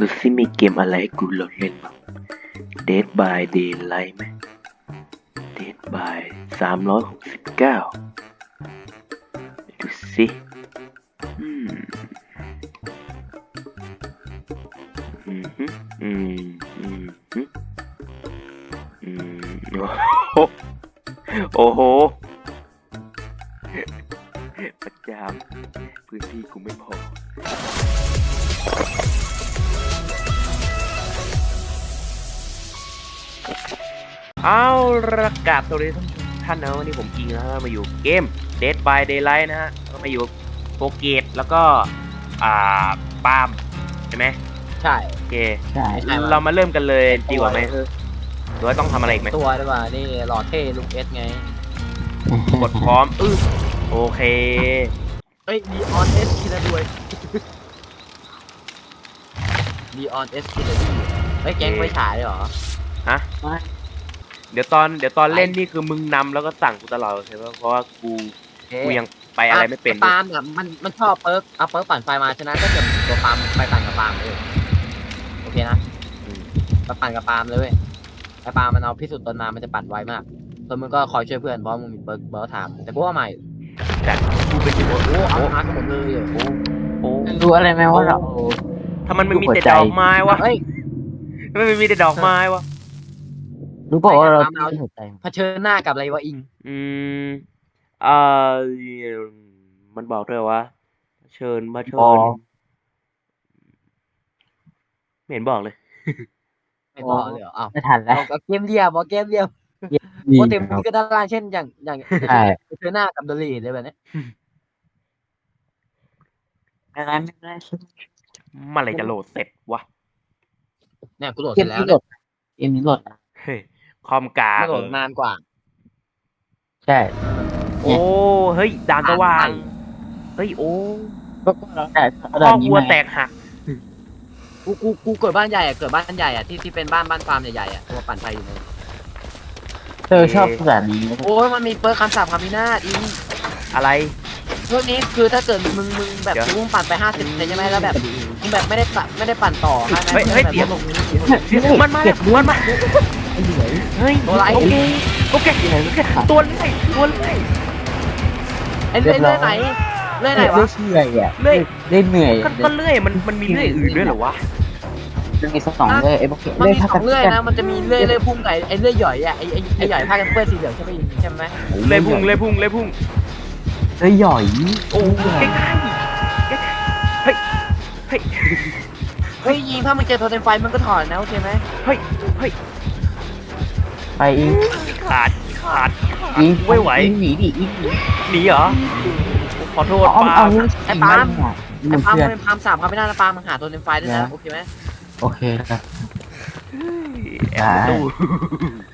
ดูซิมีเกมอะไรให้กูโหลดเล่นบ้าง Dead by Daylight ไหม Dead by สามร้อยหกสิบเก้าดูสิอืมอืมอืมอืมอืมโอ้โหโอ้โห เอาระกาศตัวนี้ท่านนะวันนี้ผมกิงนะฮะมาอยู่เกม Dead by Daylight นะฮะก็มาอยู่โปเกตแล้วก็ อ่าปาล์มใช่ไหมใช่โอเค ใช่ใช่ปะเรามาเริ่มกันเลยดีกว่าไหมหรือว่าต้องทำอะไรอีกไหมตัวด้วยว่านี่หล่อเท่ลุงเอสไง กดพร้อมอื้อโอเค เอ้ยดีออนเอสคิดด้วยดีออนเอสคิดด้วยเฮ้ยแก๊งไฟฉายเหรอฮะ เดี๋ยวตอนเดี๋ยวตอนเล่นนี่คือมึงนำแล้วก็สั่งกูตลอดใช่ไหมเพราะว่ากูกูยังไปอะไรไม่เป็น ปาล์มเนี่ยมันมันชอบเปิร์กเอาเปิร์กปั่นไฟมาฉะนั้นก็จะตัวปาล์มไปปั่นกับปาล์มเลยโอเคนะอืม ไปปั่นกับปาล์มเลยเว้ยไอ้ปาล์มมันเอาพิสูจน์ตนมามันจะปั่นไวมากส่วนมึงก็คอยช่วยเพื่อนเพราะมึงมีเปิร์กเปิร์กถามแต่กูว่าใหม่แต่กูเป็นอยู่ว่าโอ้เอามากันหมดเลยอะโอ้โอ้รู้อะไรไหมว่าเราถ้ามันไม่มีหัวแต่ใจดอกไม้วะเฮ้ย ทำไมมันมีแต่ดอกไม้วะ รู้เปล่าว่าเราเอาที่หัวใจเผชิญหน้ากับอะไรวะอิง อืมเอ่อมันบอกด้วยว่า เชิญมาเชิบอญไม่เห็นบอกเลย ไม่บอกเลยเหรออ้าวไม่ทันแล้วเอาเกมเรียบบอกเกมเรียบดีโปรเต็มมันก็ด้านล่างเช่นอย่างอย่างใช่เผชิญหน้ากับเดลีเลยแบบเนี้ยอะไรไม่ได้เมื่อไหรจะโหลดเสร็จวะเนี่ยกูโหลดเกเสร็มจแล้วนี้โหลเนี่ยดเกมนี้โหลดเฮ้ย คอมกาไม่โหลดนานกว่า ใช่ โอ้เฮ้ยด่านสว่าง เฮ้ยโอ้ก็เราได้คระรดัอบบนี้ครัวมาแตกหักกูกูกูเกิดบ้านใหญ่อะเกิดบ้านใหญ่อะที่ที่เป็นบ้านบ้านฟาร์มใหญ่ๆอะตัวปั่นไฟอยู่เลยเธอชอบแบบนี้โอ้ยมันมีเปิร์คำสาปคำพินาศอีอะไร พวกนี้คือถ้าเกิดมึงมึงแบบเดี๋ยวมึงปั่นไปห้าสิบใช่ไหมแล้วแบบมึงแบบไม่ได้ปั่นไม่ได้ปั่นต่อใช่ไหมเฮ้ยเฮ้ยแบบเดี๋ยวลงนี้มันมาแล้วมันมา เฮ้ยตัวอะไรโอเคโอเคตัวเลื่อยตัวเลื่อยไอ้เลื่อยเลื่อยไหนเลื่อยไหนวะเลื่อยอะเลื่อยเล่นเหนื่อยก็ก็เลื่อยมันมันมีเลื่อยอื่นด้วยเหรอวะมันมีสักสองเลยไอ้พวกมันเลื่อยมีพักสองเลื่อยนะมันจะมีเลื่อยเลื่อยพุ่งไก่ไอ้เลื่อยหย่อยอะไอ้ไอ้ไอ้หย่อยผ้ากันเปื้อนสีเหลืองใช่ไหมใช่ไหมเลื่อยพุ่งเลื่อยพุ่งเลื่อยพุ่งเลื่อยหย่อยโอ้ใกล้ๆใกล้ๆเฮ้ยเฮ้ยเฮ้ยยิงถ้ามันเจอโทรเทมไฟมันก็ถอนนะโอเคไหมเฮ้ยเฮ้ย ไปอีกขาดขาดขาดอีกไม่ไหวหนีดิอีกหนีเหรอขอโทษเอาปาเอาล์มไอ้ปาล์มมัไอ้นปาล์มเพื่อนเป็นพามสามพามไม่น่าปาล์มมันหาโทรเทมไฟด้วยนะโอเคไหมโอเคครับแอบในตู้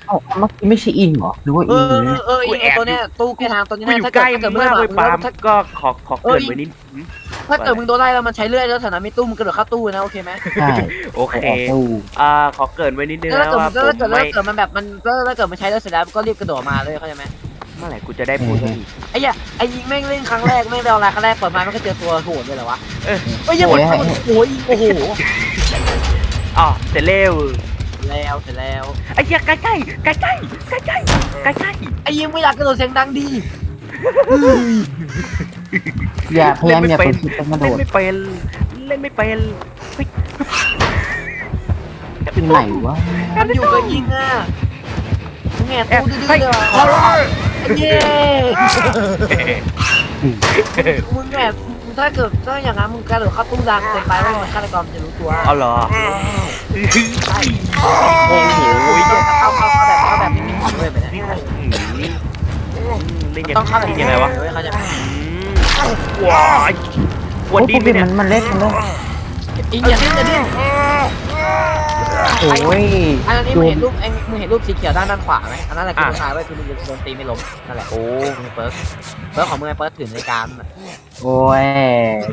เอ้าเมื่อกี้ไม่ใช่อินเหรอหรือว่าเออินอหรือเออไอ้ตัวเนี้ยตู้แค่ทางตัวนี้กูอยู่ถ้าใกเกิดล้ถ้าเกิดมากเลยปาล์มถ้าก็ขอขอเกรินไว้นิด ถ้าเกิดมึงโดนไล่แล้วมันใช้เลื่อยแล้วฐานะไมีตู้มึงกระโดดเข้าตู้นะโอเคไหมใช่โอเคอ่าขอเกิดไว้นิดนึงแวนะว่าผถ้าเกิดไม่ถ้าเกิดถ้าเกิดมันแบบมันถ้าเกิดมันใช้แล้วเสร็จแล้วก็รีบกระโดดมาเลยเข้าใจไหมเมื่อไหร่กูจะได้พูดสักไอ้เหี้ไอ้ยิงแม่งเล่นครั้งแรกแม่งไปออนไรครั้งแรกเปิดมาม่นก็เจอตัวโหดเลยเหรอวะเอ้ยยังหมดโอ้ยโอ้โหอ๋อเสร็จเร็วแล้วเสร็จแล้วไอ้ยใกล้ใกล้ใกล้ใกล้ใกล้ใกล้ใกล้ไอ้ยิงไม่อยากกระโดดเสียงดังดี อย่าพยายามอย่าไปคิดเป็นกระโดเล่นดไม่เป็น เล่นไม่เป็นเฮ้ยที่ไหนวะมันอยู่กับยิงอะมึงแงแอบตู้ดื้อเฮ้ยๆเลยฮอลล์เย้มึงแอบถ้าเกิดถ้าอย่างนั้นมึงกระโดดเข้าตู้ดังเกินไปว่ามันฆาตกรมันจะรู้ตัวเอาเหรอใช่โอ้โหเข้าเข้าเข้าแบบเข้าแบบไม่มีหัวเลยแบบนี้ เล่นยังต้องเข้าแบบยังไงวะเขาใจไหมว้ายวันดีไหมเนี่ยมันมันเล่นมันเล่นอิงอย่าดิ้นอย่าดิ้นโอ้ยอันนี้มึงเห็นรูปเอ็งมึงเห็นรูปสีเขียวด้านด้านขวาไหมอันนั้นแหละคือผู้ชายไว้คือมึงโดนตีไม่ล้มนั่นแหละโอ้มึงเปิร์กเปิร์กของมึงไอ้เปิร์กถือในการโอ้ย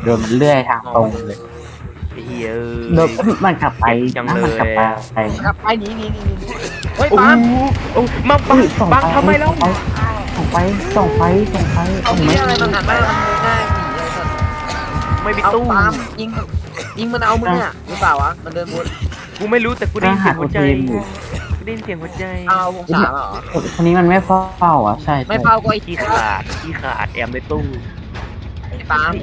โดนมันเลื่อยทางตรงเลยไอ้เหี้ยโดนมันขับไปจังนะเลย มันขับไปไปครับไอ้หนีหนีหนีหนีเฮ้ยโอ้ปั๊มโอ้มาบังส่องบังทำไมแล้ว ส่องไฟส่องไฟส่องไฟเอาส่องมีไฟอะไรมันหันมามันง่ายหนีเลยสัตว์ไม่มีเอาตู้ปั๊มยิงยิงมันเอามึงอะหรือเปล่าวะมันเดินวนกูไม่รู้แต่กูได้ยินเสียงหัวใจรหัส OTM อยู่กูได้ยินเสียงหัวใจเอาวงสามอะเหรอคนนี้มันไม่เฝ้าอะใช่ไม่ใช่เฝ้าก็ไอ้ขี้ขาดขี้ขาดแอมในตู้ไอ้ปาล์ม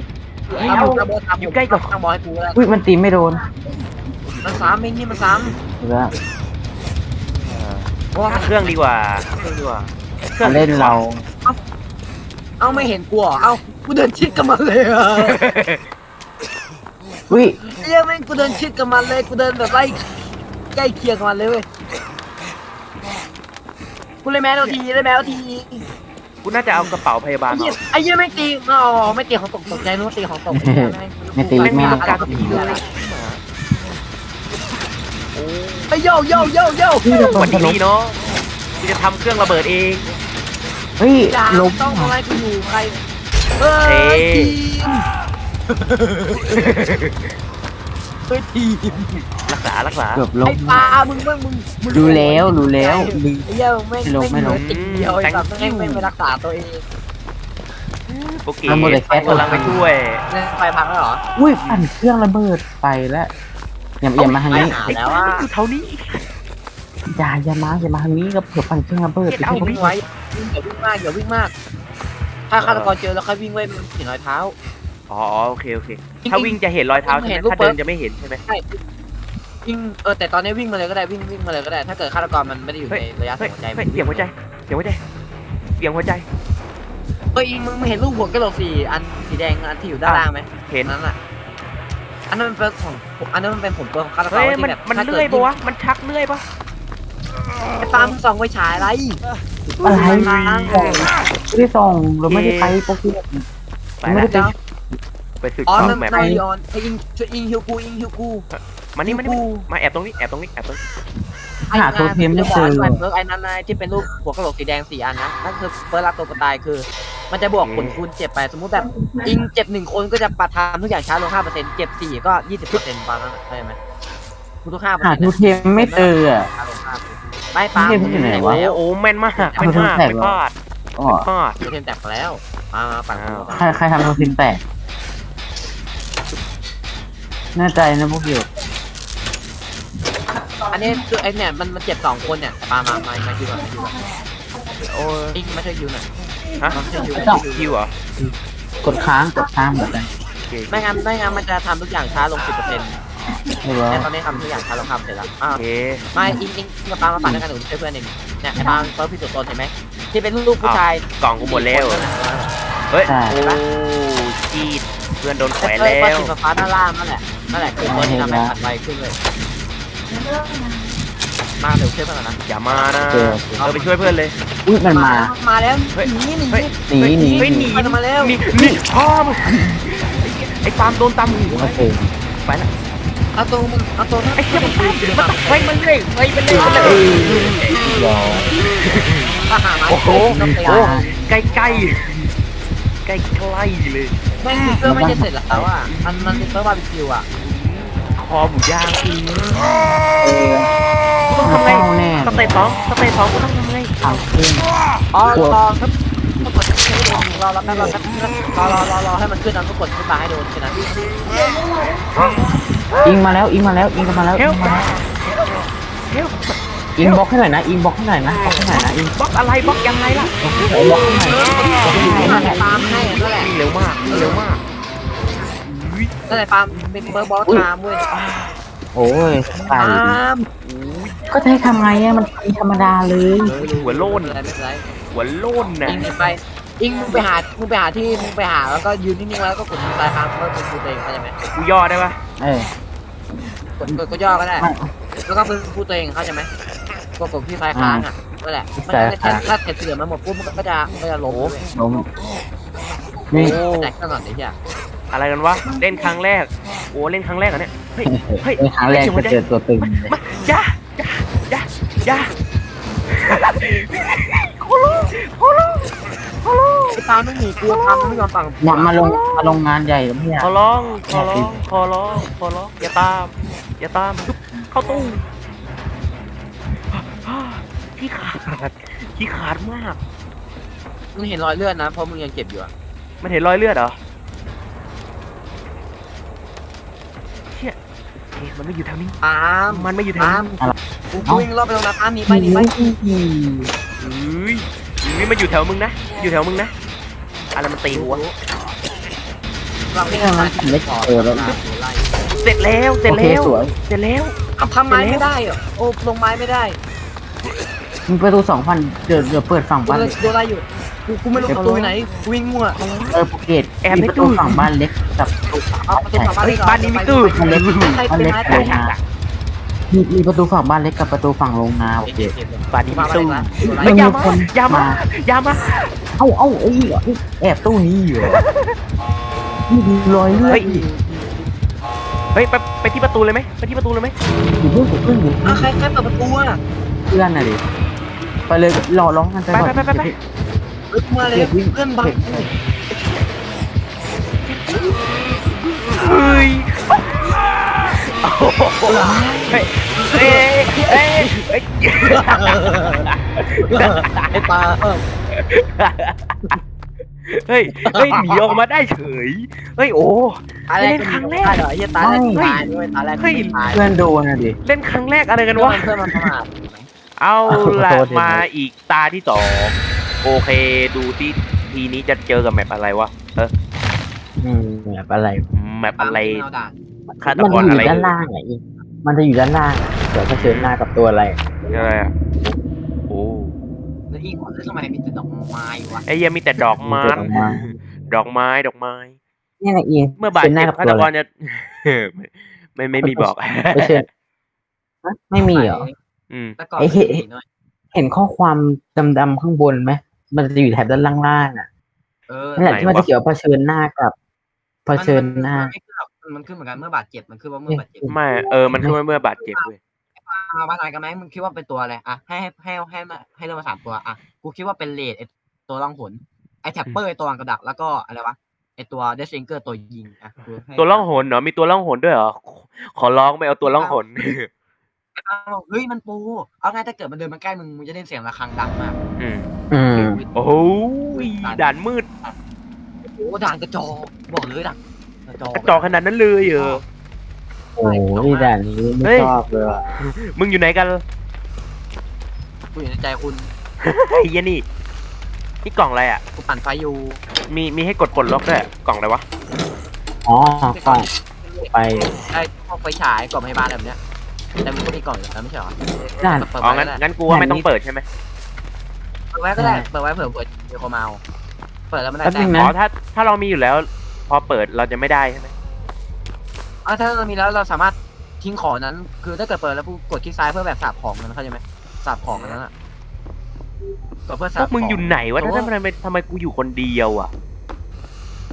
เฮ้ยเอาเอาระเบิดทำอยู่ใกล้กับ ตั้งบอลให้กูแล้วอุ้ยมันตีไม่โดนมันซ้ำไอ้นี่มันซ้เหลือำเพราะว่ามันเครื่องดีกว่าเครื่องดีกว่า เครื่มาเล่นเราเอ้าไม่เห็นกูเหรอเอ้ากูเดินชิดกับมันเลยอะอุ้ยเอ้ยแม่งกูเดินชิดกับมันเลยกูเดินแบบไล่ใกล้เคียงกับมันเลยเว้ยกูเลยแม้เอาทีเลยแม้เอาทีกูน่าจะเอากระเป๋าพยาบาลไอ้อเหี้ยอกไอ้เหี้ยไม่ตีอ๋อไม่ตีของตกตกใจนึกว่าตีของตกไม่ตีไม่มีไม่โอกาสเอาตีเลยโอ้ไอ้โยโยโยโยพี่ระเบิวัดนถล่นี้มเนาะกูจะทำเครื่องระเบิดเอง เฮ้ยอย่าล้มต้องอะไรกูอยู่ใครเอเอ๊อะทีมเฮ้ยทีมรักษารักษา เกือบล้ไอ้มปลามึงมึงมึงมึงดูแล้วดูแล้วดูไอ้เหี้ยไม่ไม่ลงไม่ไม่ลง ติดเดียวไอ้แบบไม่ไม่ไม่รักษาตัวเองโอเคมันหมดเลยแค่ กำลังไปช่วย เนี่ยไฟพังแล้วเหรอ อุ้ยปั่นเครื่องระเบิดไปแล้วอย่าอย่ามาทางนี้หาแล้วว่า อยู่เท่านี้อ ย่าอย่ามาอย่ามาทางนี้ก็เผื่อปั่นเครื่องระเบิดเก็บเอาวิ่งไว้อย่าวิ่งมากอย่าวิ่งมาก ถ้าฆาตกรเจอแล้วค่อยวิ่งไว้มันถึงรอยเท้าอ๋อโอเคโอเค ถ้าวิ่งจะเห็นรอยเท้าใช่ไหเห็มนรูปถ้าเดินเปิดจะไม่เห็นใช่ไหมใช่วิ่งเออแต่ตอนนี้วิ่งมาเลยก็ได้วิ่งวิ่งมาเลยก็ได้ ถ้าเกิดฆาตกรมันไม่ได้อยู่เฮ้ยในระยะเฮ้ยหัวใจเฮ้ยเสียงหัวใจเสียงหัวใจเสียงหัวใจเฮ้ยมึงมึงเห็นรูปหัวกะโหลกสีอันสีแดงอันที่อยู่ด้านล่างไหมเห็นอันนั้นอะอันนั้นมันเป็นของอันนั้นมันเป็นผมตัวของฆาตกรเฮ้ยที่มันแบบมันถ้ากิดเลื่อยปะวะมันชักเลื่อยปะ ไอ้ปาล์มส่องไฟฉายอะไรอะไรมาไม่ได้ส่งเราไม่ได้ไปโปรเกมไปไม่แล้วได้ไปสึกอ๋อเข้านั่นแมปนายลีออนไอ้ยิงช่วยยิงฮิวกูยิงฮิวกูมานี่มานี่มาแอบตรงนี้แอบตรงนี้แอบตรงนี้หาโทเทมไม่เจอไอ้เบิร์กไอ้นั่นนายที่เป็นรูปหัวกะโหลกสีแดงสี่อันนะนั่นคือเฟิร์สรับตัวกระตายคือ มันจะบวกผลคูณเจ็บไปสมมุติแบบยิงเจ็บหนึ่งคนก็จะปะทามทุกอย่างช้าลงห้าเปอร์เซ็นต์เจ็บสี่ก็ยี่สิบเปอร์เซ็นต์ประมาณนั้นเข้าใจไหมทุกห้าเปอร์หาเซ็นต์โทเทมไม่เจออะ ไม่ปาล์มโทเทมอยู่ไหนวะโอ้โอ้แม่นมากแม่นมากเอาไปไม่แตกพลาดอ๋อไม่พลาดโทเทมแตกไปแล้วมามาปั่นกูก่อนใครใครทำโทเทมแตกแน่ใจนะพวกเดียวอันนี้คือไอ้เนี่ยมันมันเจ็บสองคนเนี่ยปาล์มมามามาคิวก่อนมาคิวก่อนโอ้ยอิงไม่ใช่คิวหน่อยฮะไม่ใช่คิวคิวเหรอกดค้างกดค้างเหมือนกันโอเคไม่งั้นไม่งั้นมันจะทำทุกอย่างช้าลงสิบเปอร์เซ็นต์ ไม่รู้แต่ตอนนี้ทำทุกอย่างช้าลงห้าเปอร์เซ็นต์แล้วอ่าโอเคไม่อิงอิงกับปาล์มมาปั่นด้วยกันหนูช่วยเพื่อนเองเนี่ยไอ้ปาล์มเฟิร์สพิสูจน์ตนเห็นไหมที่เป็นลูกผู้ชายกล่องกูหมดแล้ว เฮ้ย โอ้จีดเพื่อนโดนแขวนเอ้ยแล้เฟิร์สวสีฟ้าด้านล่างนั่นแหละนั่นแหละคือตัวที่ทำให้ปั่นไวขึ้นเลย มาเดี๋ยวช่วยเพื่อนก่อนนะอย่ามานะเออไปช่วยเพื่อนเลย อุ้ยมันมา มาแล้วเฮ้ยหนีหนีเฮ้ยหนีหนีเฮ้ยหนีมันมาแล้วนี่นี่พ่อมึงไอ้ปาล์มโดนตำหัวโอเคไปละเอาตัวมันเอาตัวไอ้เหี้ยมันมันไปมันเลยไปมันเลยมันเลยอทหารโอ้โหต้องไปโอ้อะใกล้ใกล้ใกล้ใกล้เลยไม่คือเพื่อไม่จะเสร็จแล้วอะมันมันเป็นเพื่อบาร์บีคิวอะคอหมูย่างอือต้องทำไงเข้าแน่สเตปสองสเตปสองต้องทำไงทางขึ้นอ๋อกดรอครับกดให้โดนรอรอรอรอรอรอรอให้มันขึ้นแล้วก็กดขึ้นมาให้โดนแค่นั้น อิงมาแล้วอิงมาแล้วอิงมาแล้วเฮอิลงมาแล้วเฮลอิงบล็อกให้หน่อยนะอิงบล็อกให้หน่อยนะบล็อกให้หน่อยนะอิงบล็อกอะไรบล็อกยังไงล่ะบล็อกให้หน่อยบล็อกให้หน่อยนั่นแหละปาล์มให้นั่นแหละเร็วมากเร็วมากนั่นแหละปาล์มเป็นเบอร์บอสไทม์เว้ยโอ้ยไปปาล์มก็จะให้ทำไงอะมันตีธรรมดาเลยหัวโล่นอะไรไม่เป็นไรหัวโล่นน่ะอิงไป อิงมึงไปหา มึงไปหาที่ มึงไปหาแล้วก็ยืนนิ่งๆไว้แล้วก็กดมือซ้ายค้างเพื่อเป็นตัวเองเข้าใจไหมกูย่อได้ปะเออกดกดก็ย่อก็ได้ ไม่ แล้วก็เป็นผู้ตัวเองเข้าใจไหมกดกดที่ซ้ายค้างอะนั่นแหละไม่งั้นถ้าถ้าเสร็จเหลือมันหมดปุ๊บมันก็จะก็จะล้มเว้ยล้มนี่ โอ้แตกก่อนไอ้เหี้ยอะไรกันวะเล่นครั้งแรกโอ้เล่นครั้งแรกเหรอเนี่ยเฮ้ยเฮ้ยเป็นครั้งแรกจะเจอตัวตึงเลยมาอย่าอย่าอย่าอย่าโคโลโคโลโคโล ไอ้ปาล์มไม่หนีกูทำไม่ยอมฟังมามาลงมาลงงานใหญ่แล้วเนี่ยขอร้องขอร้องขอร้องขอร้องอย่าตาม อย่าตามจุ๊บเข้าตู้ที่ขาดที่ขาดมากมึงเห็นรอยเลือดนะเพราะมึงยังเจ็บอยู่อะมันเห็นรอยเลือดเหรอมันไม่อยู่แถวนี้ปาล์มมันไม่อยู่แถวปาล์มนี้กูกูวิ่งรอบไปตรงนั้นปาล์มหนีไปหนีไป เฮ้ย นี่มันอยู่แถวมึงนะ อยู่แถวมึงนะ อะไรมันตีหัว เราไม่นี่มันทำได้เออแล้วเสร็จแล้ว เสร็จโอเคแล้ว สวยเสร็จแล้วทำทำไม้ไม่ได้เหรอโอ้ลงไม้ไม่ได้มีประตูสองพันเดี๋ยวเดี๋ยวเปิดฝั่งกูบ้านเลเล็ยกโดนอะไรอยู่กูกูไม่รู้ประตูอยู่ไหนกูวิ่งมั่วเออภูเก็ตแอบมีในประตู้ตูฝั่งบ้านเล็กกับเอาประตูฝั่งบ้านเฮ้เล็ยกเหรอบ้านนี้มีตู้บ้านเล็กใครบ้านเป็นเล็กไม้โรงนา มีมีประตูฝั่งบ้านเล็กกับประตูฝั่งโรงนาโอเคบ้านนี้มีบ้านตู้เล็กเฮ้ยละอย่ามีมาคนอย่ามามาอย่ามาเอ้าเอ้าเอ้ยแอบตู้นี้อยู่เหรอนี่มีรอยเลือเฮ้ดยเฮ้ยไปไปที่ประตูเลยไหมไปที่ประตูเลยไหมอยู่เพิ่งอยู่เพิ่งอยู่อ้าวใครใครเปิดประตูอะเพื่อนน่ะดิไปเลยรอร้องกันไปไปก่อนไปไปไปเฮ้ยมาเลยเพื่อนบังเฮ้ยโอ้โห เฮ้ยเฮ้ยเฮ้ยเฮ้ยไอ้ปลาเฮ้ยเฮ้ยหนีออกมาได้เฉยเฮ้ยโอ้ตาแรกก็มีตายเหรอเหี้ยตาแรกตายด้วยตาแรกไม่ตายเพื่อนโดนนะดิเล่นครั้งแรกอะไรกันวะเพื่อนมันประมาทเอาละมาอีกตาที่สองโอเคดูที่ทีนี้จะเจอกับแมปอะไรวะเอออืมแบบอะไรแมปอะไร เอาด่านฆาตมันกจะรออะยู่ไรด้านล่างไงอีกมันจะอยู่ด้านล่างเดี๋ยวเผชิญหน้ากับตัวอะไรอะไรอะโอ้แล้วอีกคนแล้วทำไมมีแต่ดอกไม้วะไอ้เหี้ยังมีแต่ดอกไม้มีแต่ดอกไม้ดอกไม้ดอกไม้เนี่ยไงอีกเมื่อบาดผชิญหเจ็น้าบกับฆาตัตวกอะไรรจะไม่ไม่ไม่มีบอกเผชิญฮะไม่มีเหรอ อืมแต่ก่อนไอ้เหี้ย มีหน่อยเห็นข้อความดำๆข้างบนไหมมันจะอยู่แถบด้านล่างๆอะเออนั่นแหละที่มันจะเขียนว่าเผชิญหน้ากับเผชิญหน้า มันไม่ขึ้นหรอก มันขึ้นเหมือนกันเมื่อบาดเจ็บมันขึ้นว่าเมื่อบาดเจ็บไม่เออมันคือเมื่อบาดเจ็บเว้ยมาบ้านไหนกันไหมมึงคิดว่าเป็นตัวอะไรอะให้ให้ให้ให้มาให้เริ่มมาสามตัวอะกูคิดว่าเป็นเลดไอตัวล่องหนไอแท็ปเปอร์ไอตัววางกระดักแล้วก็อะไรวะไอตัวเดซิงเกอร์ตัวยิงอะกูให้ตัวล่องหนเหรอมีตัวล่องหนด้วยเหรอขอร้องไม่เอาตัวล่องหนอ้าวเฮ้ยมันปูเอาไงถ้าเกิดมันเดินมาใกล้มึงมึงจะได้ยินเสียงระฆังดังมากอืมอืมโอ้โหด่านมืดโอ้ด่านกระจอกบอกเลยด่าน กระจอกกระจอกขนาดนั้นเลยเหรอ โอ้ยด่านนี้เฮ้ไม่ย ชอบเลยว่ะมึงอยู่ไหนกันกูอยู่ในใจคุณไอ้เหี้ยนี่นี่กล่องอะไรอะ กูปั่นไฟอยู่มีมีให้กดปลดล็อกด้วยกล่องอะไรวะ อ๋อกล่องไปไอ้พวกไฟฉายกล่องพยาบาลแบบเนี้ยแต่มันก็มีกล่องอยู่แล้วไม่ใช่เหรอด่าน เปิดอ๋อ ไว้งั้นก็ได้งั้นกูว่าไม่ต้องเปิดใช่ไหมเปิดไว้ก็ได้เปิดไว้เผื่อเผื่อมีคนมาเอาเปิดแล้วไม่ได้แป๊บแต้นึมงอ๋อนะถ้าถ้าเรามีอยู่แล้วพ อเปิดเราจะไม่ได้ใช่ไหมอะถ้าเรามีแล้วเราสามารถทิ้งของนั้น คือถ้าเกิดเปิดแล้วกูกดคลิกซ้ายเพื่อแบบสับของนั้นเข้าใจไหมสับของนั้นอะกดเพื่อพสัวบกมึงอยู่ไหนวะโอ้ถ้าทำไมทำไมกูอยู่คนเดียวอะ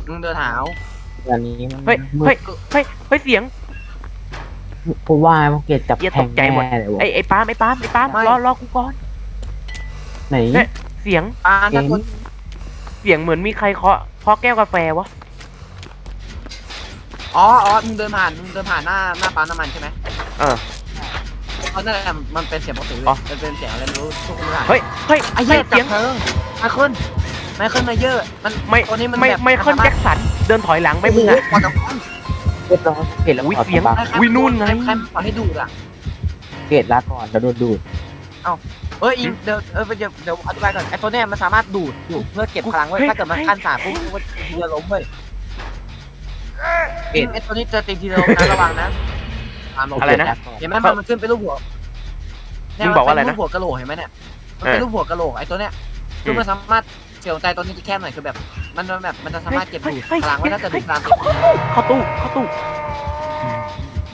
มึงเดินหาวด่านนี้มันเฮ้ย มืเฮ้ยดเฮ้ย เฮ้ย เสียงกูว่าพวกเกตจับเหี้ยแทตงกใจหมดแน่เลยวะไอ้ไอ้ปาล์มไอ้ปาล์มไอ้ปาล์มรอรอกูก่อน ไหนเนี่ยเสียง อ่าถ้าเก่งกดเสียงเหมือนมีใครเคาะเคาะแก้วกาแฟวะ อ๋ออ๋อมึงเดินผ่านมึงเดินผ่านหน้าหน้าปั๊มน้ำมันใช่ไหมเออ เพราะนั่นแหละมันเป็นเสียงปกติอ๋อ มันเป็นเสียงอะไรไม่รู้ทุกคนผ่านเฮ้ยเฮ้ยไอ้เหี้ยเสียงจับเพลิงไมเคิลไมเคิลไมเยอร์มันไม่ตัวนี้มันไม่แบบไม่ค่อนสาารถแจ็คสันเดินถอยหลังไม่โอ้มึโหงอะกว่าจะพ้นเรียบร้อยเกตแล้วอุ๊ยขอเสียงตบใครอุ๊ยนู่นไง ใครขอให้ดูดอะ เกตลาก่อนแล้วโดนดูดเอออิงเดี๋ยวเออเดี๋ยวเดี๋ยวอธิบายก่อนไอ้ตัวเนี้ยมันสามารถดูดดูดเพื่อเก็บพลังไว้เฮ้ยถ้าเกิดมันเฮ้ยขั้นสามปุ๊บมันทีเดียวล้มเว้ย เห็นไอ้ตัวนี้จะตีทีเดียวล้มนะระวังนะตามลงอะไรนะ เห็นไหมมันมันขึ้นเป็นรูปหัวเนี่ยมึงบอกว่าอะไรนะมัเป็รูปหัวกะโหลกเห็นไหมเนี่ยมันเป็นรูปหัวกะโหลกไอ้ตัวเนี้ยคือมันสามารถเสียวใจตัวนี้ที่แค่ไหนคือแบบมันมันแบบมันจะสามารถเก็บดูดเฮ้ยพลังไว้เฮ้ยถ้าเกิดดูดพลังเข้าตู้เข้าตู้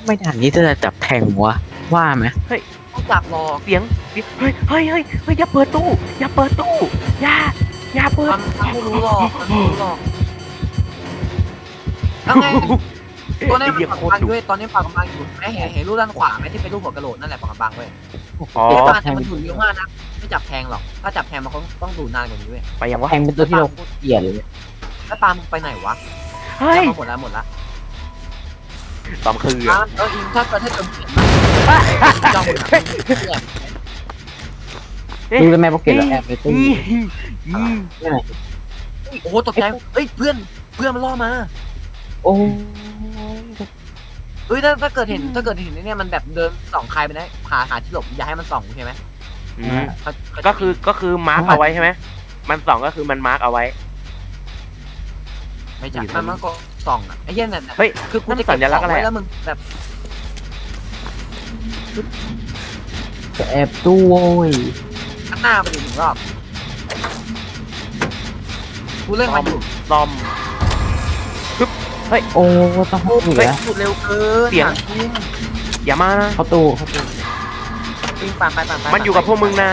ไม่ด่านนี้จะจับแทงวะว่าไหมต้องจับรอเสียงเสียงเฮ้ยเฮ้ยเฮ้ยเฮ้ยอย่าเปิดตู้ อย่าเปิดตู้อย่าอย่าเปิดมันมันไม่รู้หรอกมันไม่รู้หรอก แล้วไงตัวนี้ไอ้มันเหี้ยปักโคตบัรงดุด้วยตอนนี้ปักบังอยู่ไอ้เห็นเห็นรูปด้านขวาไหมที่เป็นรูปหัวกะโหลกนั่นแหละปักบังเว้ยอ๋อเดี๋ยวบ้านแต่มันดูดเยอะมากนะไม่จับแทงหรอกถ้าจับแทงมันคงต้องดูดนานกว่านี้เว้ยไปยังวะแทงเป็นตัวที่เราเกลียดเลย แล้วปาล์มไปไหนวะเฮ้ยจับมาหมดแล้วหมดแล้วตอมคือปาล์มเอออิงถ้าเกิดถ้าเกิดเห็นมันจ้องหนักเนี่ยดูได้ไหมพวกเกตเราแอบไปตู้นี่นี่นี่ไหนโอ้โหตกใจเอ้ยเพื่อนเพื่อนมันล่อมา โอ้เอ้ยถ้าถ้าเกิดเห็นถ้าเกิดเห็นไอ้เนี่ยมันแบบเดินส่องใครไปนะหาหาที่หลบอย่าให้มันส่องใช่ไหมอืมเขาเขาจะก็คือก็คือมาร์กเอาไว้ใช่ไหมมันสองก็คือมันมาร์กเอาไว้ ไม่ใช่อยู่มันมันก็ส่องอะไอ้เหี้ยนั่นน่ะเฮ้ย คือกูนั่นจะเก็บสัญลักษณ์ของอะไรไว้อะแล้วมึงแบบจะแอบตู้โว้ยข้างหน้าไปดิหนึ่งรอบกูเล่นมาอยู่ ซอม โอ้ต้องให้เหลืเฮ้ยอพูดเร็วเกินเสียงจริงอย่ามานะเข้าตู้เข้าตู้จริงปั่นไปปั่นไปมันอยู่กับพวกมึงนะ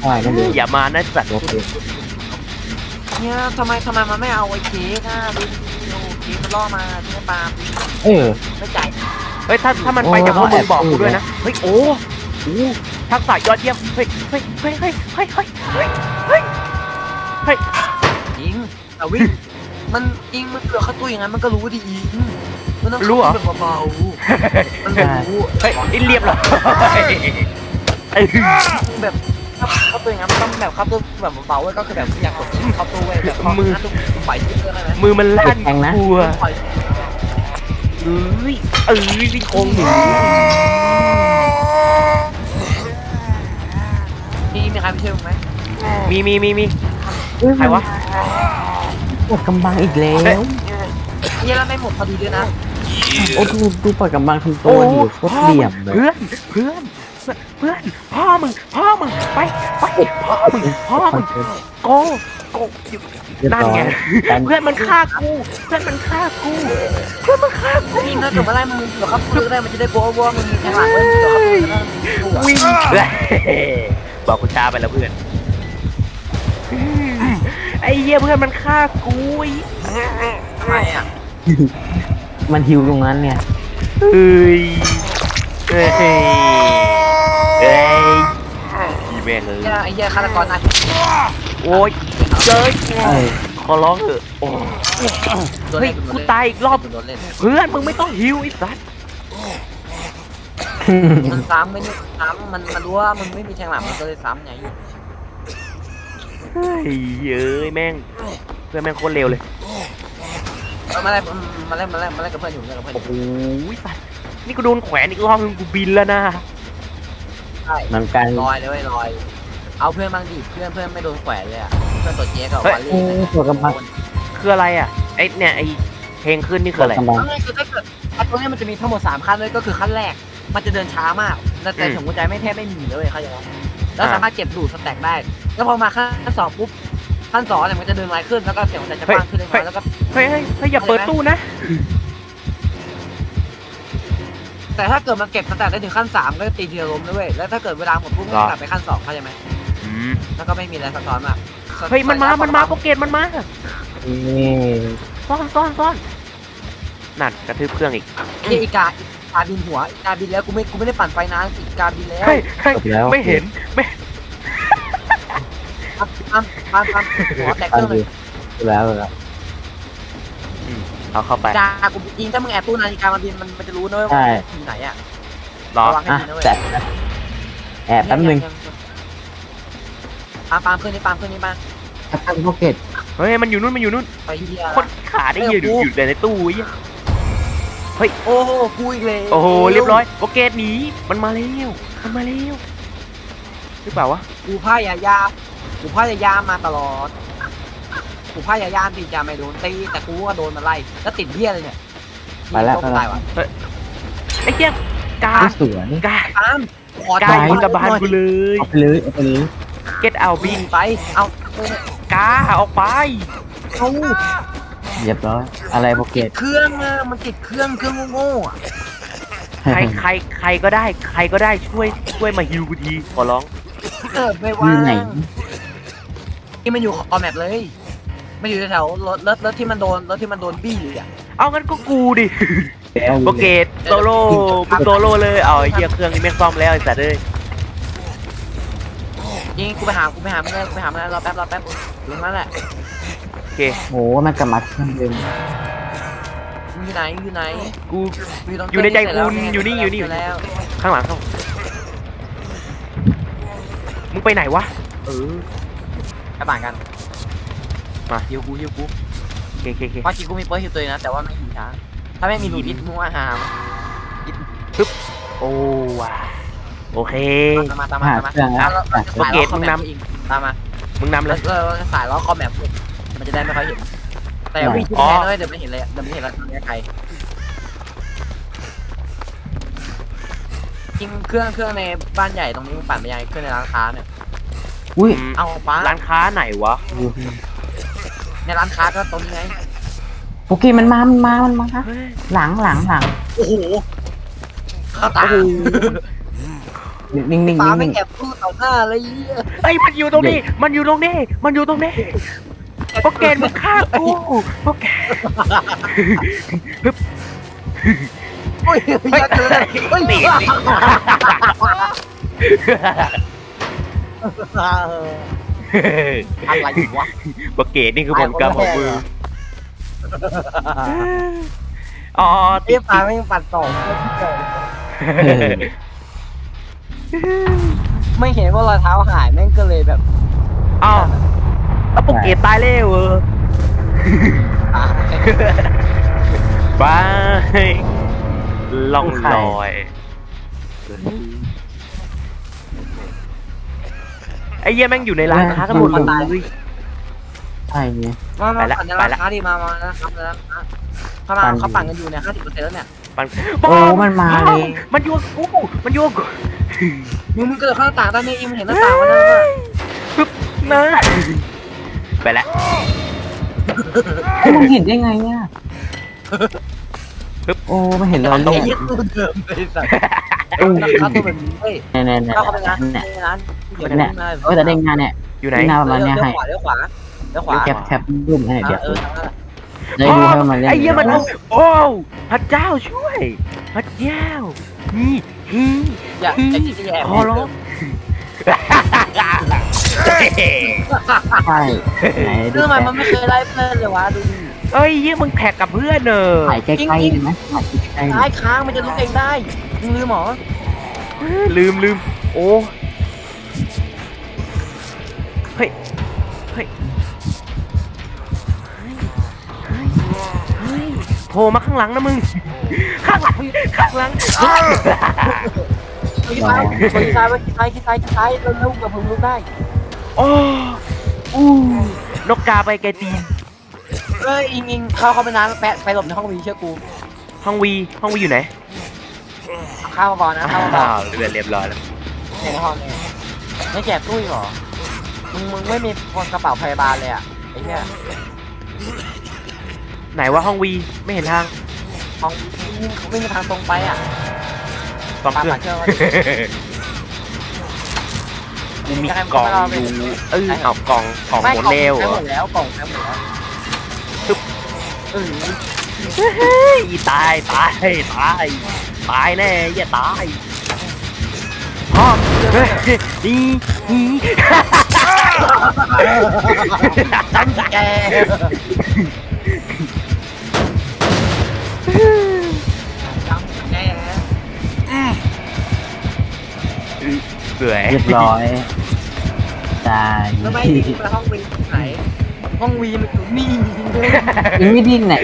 อะไรนั่นเลยอย่ามานะสัตว์โอเคเนี่ยทำไมทำไมมันไม่เอาไอ้เค้กอะดูดูเค้กมันล่อมาใช่ไหมปาล์มเออ ไม่จ่าย เฮ้ยถ้าถ้ามันไปโอ้จากพวกมึงแอบบอกกูดูด้วยนะเฮ้ยโอ้โหทักษะยอดเยี่ยมเฮ้ยเฮ้ยเฮ้ยเฮ้ยเฮ้ยเฮ้ยเฮ้ยเฮ้ยเฮ้ยยิงแต่วิ่ง มันยิงมันเกือบเข้าตู้อย่างนั้นมันก็รู้ดิยิงมันต้องรู้เหรอแบบเบาๆมันรู้เฮ้ยอินเรียบเหรอเอ้ยแบบเข้าตู้อย่างนั้นมันต้องแบบเข้าตู้แบบเบาๆเว้ยก็คือแบบอยากกดเข้าตู้เว้ยแบบเข้าตู้ปล่อยที่เรื่องได้ไหมมือมันลั่นแทงนะ กลัวปล่อยเอ้ยเอ้ยซี่โครงหมูนี่มีใครไปช่วยมึงไหมมีมีมีมี ใครวะปว ดกำบังอีกแล้วเยี่ยแล้วไม่หมดพอดีด้วยนะโอ้ดูดูปวดกำบังทั้งตัวดิโคตรเหลี่ยมเลยเพื่อนเพื่อนเพื่อนพ่อมึงพ่อมึงไปไปพ่อมึงพ่อมึงโกโกนั่นไงเพื่อนมันฆ่ากูเพื่อนมันฆ่ากูเพื่อนมันฆ่ากูนี่ถ้าเกิดมาไล่มึงเดี๋ยวเข้าตู้ได้มันจะได้โบ้ว่ามึงมีแทงหลังเว้ยเดี๋ยวเข้าตู้ได้มึงดูอะวิ่งเฮ้ยบอกกูช้าไปแล้วเพื่อน ไอ้เหี้ยเพื่อนมันฆ่ากูไอ้ทำไมอะมันหิวตรงนั้นเนี่ยเฮ้ยเฮ้ยเฮ้ยอีแม่งเลยเหี้ยไอ้เหี้ยฆาตกรนะโอ้ยเจ้ยเออขอร้องเถอะโอ้โดนเฮ้เล่ยนกูตายอีกรอบ โดนเล่นเพื่อนมึงไม่ต้องหิวไอ้สัสมันซ้ำไม่ได้ซ้ำมันมันรู้ว่ามึงไม่มีแทงหลังมันก็เลยซ้ำไง เฮ้ยเอ้ยแม่งเพื่อนแม่งโคตรเร็วเลยเอามาไล่มาไล่มาไล่มาไล่กับเพื่อนอยู่มาไล่กับเพื่อนอโอ้ยู่โหสัสนี่กูโดนแขวนอีกรอบนึงกูบินแล้วนะใช่เหมือนกันลอยเลยเว้ยลอย เอาเพื่อนบางดิเพื่อนเพื่อนไม่โดนแขวนเลยอะเพื่อนตัวเจ๊กับเฮ้ยวาโอ้ลี่ปวดกำบังคืออะไรอะไอ้เนี่ยไอ้เพลงขึ้นนี่ปคือวดอะไร กำบังไม่คือถ้าเกิดไอ้ตัวเนี้ยมันจะมีทั้งหมดสามขั้นเลยก็คือขั้นแรก มันจะเดินช้ามากแต่แต่อืม สมมติใจไม่แทบไม่มีเลยเข้าใจไหมแล้วอ่าสามารถเก็บดูดสแต็กได้ แล้วพอมาขั้นสองปุ๊บขั้นสองเนี่ยมันจะเดินไวขึ้นแล้วก็เสียงหัวใจจะกว้างขึ้นเล็กน้อยแล้วก็เฮ้ยเฮ้ยเฮ้ยอย่าเปิดตู้นะ แต่ถ้าเกิดมันเก็บสแต็กได้ถึงขั้นสามก็ตีทีละล้มด้วยเวยแล้วถ้าเกิดเวลาหมดปุ๊บมันหรอก็กลับไปขั้นสองเข้าใจไหมอืมแล้วก็ไม่มีอะไรซับซ้อนมากเฮ้ยมันมา มันมาโปรเกตมันมานี่ซ่อนซ่อนซ่อนนั่นกระทืบเครื่องอีกเฮียอีกาอีกาบินหัวอีกาบินแล้วกูไม่กูไม่ได้ปั่นไฟนานอีกาบินแล้วเฮ้ยเฮ้ยจบแล้วไม่เห็นไม่ ตามตามตามหัวแตกเครื่นองเลดียแล้วแล้วเอาเข้าไปกากูยิงถ้ามึงแอบตู้นาฬิกามันบินมันมันจะรู้นะเว้ยว่าอยู่ไหนอะรอระวังให้อะดีนะเว้ยจัดนะแอบแป๊บนึงปามปามเพื่อนนี่ปามเพื่อนนี่มาตั้งพ็อกเก็ตเฮ้ยมันอยู่นู่นมันอยู่นู่นไปเฮียคนขาได้ยืนอยู่อยู่ในตู้ไอ้เหี้ยโอ้โหกูอีกเลยโอ้โหเรียบร้อยโปรเกตหนีมันมาเร็วมันมาเร็วหรือเปล่าวะ กูพายายา กูพายายามมาตลอด กูพายายามตีจะไม่โดนตีแต่กูก็โดนมาไล่แล้วติดเฮียเลยเนี่ยไปแล้ว ตายว่ะไอ้เหี้ยกาไม่สวยกาปามขอกาจัอยู่กับบานกูเลยเอาไปเลยเอาไปเลย get out บิบินนไป เอาเออกาออกไปเอาเรียบร้อยอะไรพ็อกเก็ตเครื่องอะมันติดเครื่องเครื่องโง่ๆอะใครใครใครก็ได้ ใครก็ได้ช่วยช่วยมาฮิวกูทีขอร้องเกิดไม่อว่ายู่ไหน ที่มันอยู่คอแมปเลยมันอยู่แถวๆรถรถรถที่มันโดนรถที่มันโดนบี้เลยอะเอางั้นก็กูดิแล้วโปรเกตโซโล่กูโซโล่เลยเอาไอ้เหี้ยเครื่องนี้แม่งซ่อมแล้วไอ้สัตว์เอ้ยยิงกูไปหากูไปหามันเลยกูไปหามันเลยรอแป๊บรอแป๊บอยู่ตรงนั้นแหละโอเคโหมันกลับมาเครื่องเดิมมึงอยู่ไหนอยู่ไหนกู มึงตรงอยู่ในใจเสร็จแล้วคุณอยู่นี่อยู่นี่ เสร็จแล้วข้างหลังเข้ามึงไปไหนวะเออก ระต่างกันมา ฮิวกูฮิวกูโอเคโอเคโอเคเพราะจริงกูมีเปิร์ฮิวตัวเองนะแต่ว่าไม่หิวช้าถ้าไม่มีรูอิดมัวหามโอ้ว่ะโอเค ตามมาตามมาหาตามมาเครื่องแล้วเราจะสายโอเคล้อคอมมึงแมนำปอิงตามมามึงนำเลเราย เราจะสายล้อคอมแมปมันจะได้ไม่ค่อยเห็น แต่วิ่งที่อ๋อแทนเลยเดี๋ยวไม่เห็นเลยเดี๋ยวไม่เห็นแล้วไกลจริงเครื่องเครื่องในบ้านใหญ่ตรงนี้มันปั่นไปยังไงเครื่องในร้านค้าเนี่ย อุ้ยอืมเอาป้าร้านค้าไหนวะ ในร้านค้าก็ตรงนี้ไงโอเคมันมา มันมา มันมาหลังหลังหลังโอ้โหเข้าตานิ่งนิ่งฟ้านิ่งไม่นิ่งแอบพูดต่อหน้าเลยเหี้ยเอ้ยมันอยู่ตรงนี้ มันอยู่ตรงนี้ มันอยู่ตรงนี้โปเกตมึงฆ่ากูโปเกตโอ้ยเฮ้ยอยากเจอเลยเฮ้ยหนีหนี อะไรวะโปเกตนี่คือผลกรรมของมืออ๋อติเอ้ดฟ้าไม่ปั่นต่อไม่เห็นว่ารอยเท้าหายแม่งก็เลยแบบอ้าวแล้วโปเกตตายแล้วเออตายบายล่องลอย ไอ้เหี้ยแม่งอยู่ในร้านค้ากันหมดเลย ใช่เนี่ยมามาไปละปั่นในไปร้านละค้าดีมามานะครับในร้านค้าเขามาปั่น เขาปั่นกันอยู่เนี่ยห้าสิบเปอร์เซ็นต์แล้วเนี่ยมันโอ้มันมาเลย มันโยนกูมันโยนกูมึงมึงเกิดข้างหน้าต่างด้านนี้อิมเห็นหน้าต่างวะนั่นน่ะปึ๊บนะไปแล้วเอ้ยมึงเห็นได้ไงเนี่ยโอ้ไม่เห็นเลยไอ้เนี่ยเหี้ยตู้เดิมเลยสัตว์ เออราคาตัวแบบนี้เว้ยเนี่ยเนี่ยเนี่ยเข้าเข้าไปร้านเนี่ยในร้านเดี๋ยวเนี่ยมาเออแต่เด้งงานเนี่ยอยู่ไหน เด้งงานประมาณเนี้ยให้เลี้ยวขวาเลี้ยวขวาเลี้ยวขวาแคปแคปรูปให้เดี๋ยวเออทางนั้นแหละได้ดูให้มันเล่นไอ้เหี้ยมันเอาโอ้พระเจ้าช่วย พระเจ้านี่ฮีอย่าไอ้ที่แอบขอร้องใช่ไหนดูเรื่องมันแคมันไม่เคยไล่เพื่อนเลยวะดูดิเอ้ยเหี้ยมึงแท็กกับเพื่อนเนอะถ่ายใกล้ๆได้ไหมถ่ายใกล้ซ้ายค้างมันจะลุกเองได้ มึงลืมหรอลืมลืมโอ้เฮ้ยเฮ้ยเฮ้ยเฮ้ยโผล่มาข้างหลังนะมึง ข้างหลัง ข้างหลังขี้ซ้ายขี้ซ้ายขี้ซ้ายขี้ซ้ายขี้ซ้ายเร็วๆกับผมลุกได้โอ้อู้นกกาไปไกลตีนเอ้ยอิงอิงเข้าเข้าไปนานแปะไปหลบในห้องวีเชื่อกู ห้องวี ห้องวีอยู่ไหนเข้ามาบอลนะเข้ามาบออ้าลวเรือนเรียบร้อยแล้วในห้องเนี่ยไม่แจกตุ้ยหรอ มึงมึงไม่มีคนกระเป๋าพยาบาลเลยอะไอ้เนี่ยไหนว่าห้องวีไม่เห็นทางห้องวิ่งวิ่งทางตรงไปอะสองเครื่องปาปาเชื่อว่ากูมีกล่องอยู่เออเอากล่องกล่องหมดเร็วใช้เหรหมอดแล้วกล่องใช้หมดแล้วปึ๊บ เออเฮ้ย ตายตายตายตายแน่อย่าตายพ่อเฮ้ยนี่นี่แกจำแน่เบื่อๆเรียบร้อยตายแล้วไม่ดีไปห้องวีไหน ห้องวีมันอยู่นี่ยังไม่ดิ้นไหน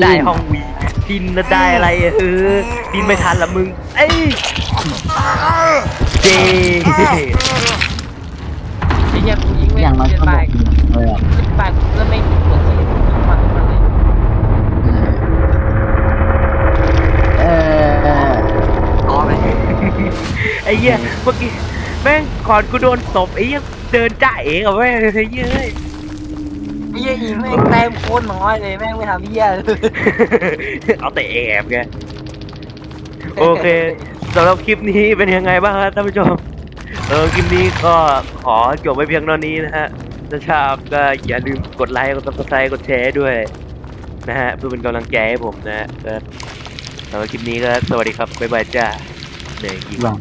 ได้ห้องวีดินแล้วได้อะไรเออดินไม่ทันละมึงเอ้ยเจไอ้เหี้ยกูยิงไม่อย่างน้อยเกินก็ไปบอกเลยอะไปเพื่อไม่ปวดเสียทุกวันทุกวันเลยเอออ๋อไหมไอ้เหี้ยเมื่อกี้แม่งก่อนกูโดนตบไอ้เหี้ยเดินจ่าเองอะแม่งไอ้เหี้ยเอ้ยไอ้ เหี้ยยิงแม่งแต้มโคตรน้อยเลยแม่งไม่ทำเหี้ยเลยเอาแต่แอบไงโอเคสำหรับคลิปนี้เป็นยังไงบ้างครับท่านผู้ชมเออคลิปนี้ก็ขอจบไว้เพียงเท่านี้นะฮะถ้าชอบก็อย่าลืมกดไลค์กดซับสไครต์กดแชร์ด้วยนะฮะเพื่อเป็นกำลังใจให้ผมนะฮะก็สำหรับคลิปนี้ก็สวัสดีครับบ๊ายบายจ้าเดี๋ยวยิงหวัง